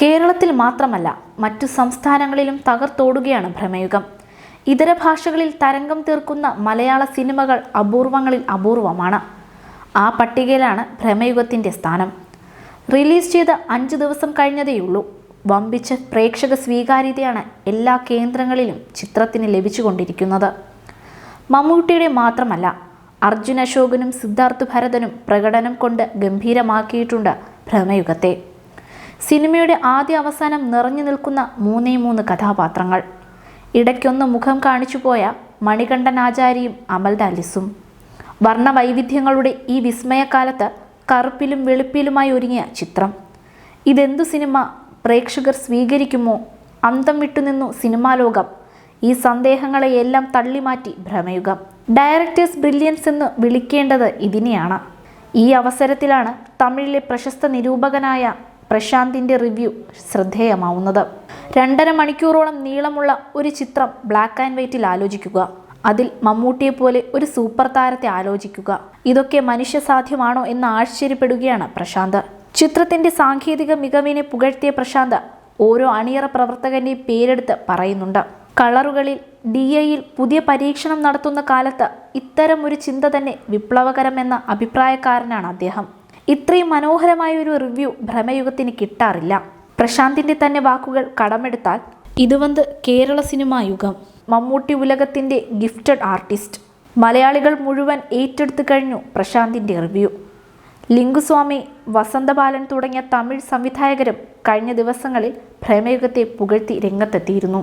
കേരളത്തിൽ മാത്രമല്ല മറ്റു സംസ്ഥാനങ്ങളിലും തകർത്തോടുകയാണ് ഭ്രമയുഗം. ഇതര ഭാഷകളിൽ തരംഗം തീർക്കുന്ന മലയാള സിനിമകൾ അപൂർവങ്ങളിൽ അപൂർവമാണ്. ആ പട്ടികയിലാണ് ഭ്രമയുഗത്തിന്റെ സ്ഥാനം. റിലീസ് ചെയ്ത് അഞ്ച് ദിവസം കഴിഞ്ഞതേയുള്ളൂ. വമ്പിച്ച പ്രേക്ഷക സ്വീകാര്യതയാണ് എല്ലാ കേന്ദ്രങ്ങളിലും ചിത്രത്തിന് ലഭിച്ചുകൊണ്ടിരിക്കുന്നത്. മമ്മൂട്ടിയുടെ മാത്രമല്ല അർജുൻ അശോകനും സിദ്ധാർത്ഥ് ഭരതനും പ്രകടനം കൊണ്ട് ഗംഭീരമാക്കിയിട്ടുണ്ട് ഭ്രമയുഗത്തെ. സിനിമയുടെ ആദ്യ അവസാനം നിറഞ്ഞു നിൽക്കുന്ന മൂന്നേ മൂന്ന് കഥാപാത്രങ്ങൾ. ഇടയ്ക്കൊന്ന് മുഖം കാണിച്ചു പോയ മണികണ്ഠൻ ആചാരിയും അമൽദാലിസും വർണവൈവിധ്യങ്ങളുടെ ഈ വിസ്മയകാലത്ത് കറുപ്പിലും വെളുപ്പിലുമായി ഒരുങ്ങിയ ചിത്രം. ഇതെന്തു സിനിമ? പ്രേക്ഷകർ സ്വീകരിക്കുമോ? അന്തം വിട്ടുനിന്നു സിനിമാ ലോകം. ഈ സന്ദേഹങ്ങളെയെല്ലാം തള്ളിമാറ്റി ഭ്രമയുഗം. ഡയറക്ടേഴ്സ് ബ്രില്യൻസ് എന്ന് വിളിക്കേണ്ടത് ഇതിനെയാണ്. ഈ അവസരത്തിലാണ് തമിഴിലെ പ്രശസ്ത നിരൂപകനായ പ്രശാന്തിന്റെ റിവ്യൂ ശ്രദ്ധേയമാവുന്നത്. രണ്ടര മണിക്കൂറോളം നീളമുള്ള ഒരു ചിത്രം ബ്ലാക്ക് ആൻഡ് വൈറ്റിൽ ആലോചിക്കുക. അതിൽ മമ്മൂട്ടിയെ പോലെ ഒരു സൂപ്പർ താരത്തെ ആലോചിക്കുക. ഇതൊക്കെ മനുഷ്യസാധ്യമാണോ എന്ന് ആശ്ചര്യപ്പെടുകയാണ് പ്രശാന്ത്. ചിത്രത്തിന്റെ സാങ്കേതിക മികവിനെ പുകഴ്ത്തിയ പ്രശാന്ത് ഓരോ അണിയറ പ്രവർത്തകന്റെയും പേരെടുത്ത് പറയുന്നുണ്ട്. കളറുകളിൽ ഡി ഐയിൽ പുതിയ പരീക്ഷണം നടത്തുന്ന കാലത്ത് ഇത്തരം ഒരു ചിന്ത തന്നെ വിപ്ലവകരമെന്ന അഭിപ്രായക്കാരനാണ് അദ്ദേഹം. ഇത്രയും മനോഹരമായ ഒരു റിവ്യൂ ഭ്രമയുഗത്തിന് കിട്ടാറില്ല. പ്രശാന്തിന്റെ തന്നെ വാക്കുകൾ കടമെടുത്താൽ ഇത് വന്ന് കേരള സിനിമാ യുഗം. മമ്മൂട്ടി ഉലകത്തിന്റെ ഗിഫ്റ്റഡ് ആർട്ടിസ്റ്റ് മലയാളികൾ മുഴുവൻ ഏറ്റെടുത്തു കഴിഞ്ഞു പ്രശാന്തിന്റെ റിവ്യൂ ലിംഗുസ്വാമി വസന്തബാലൻ തുടങ്ങിയ തമിഴ് സംവിധായകരും കഴിഞ്ഞ ദിവസങ്ങളിൽ ഭ്രമയുഗത്തെ പുകഴ്ത്തി രംഗത്തെത്തിയിരുന്നു.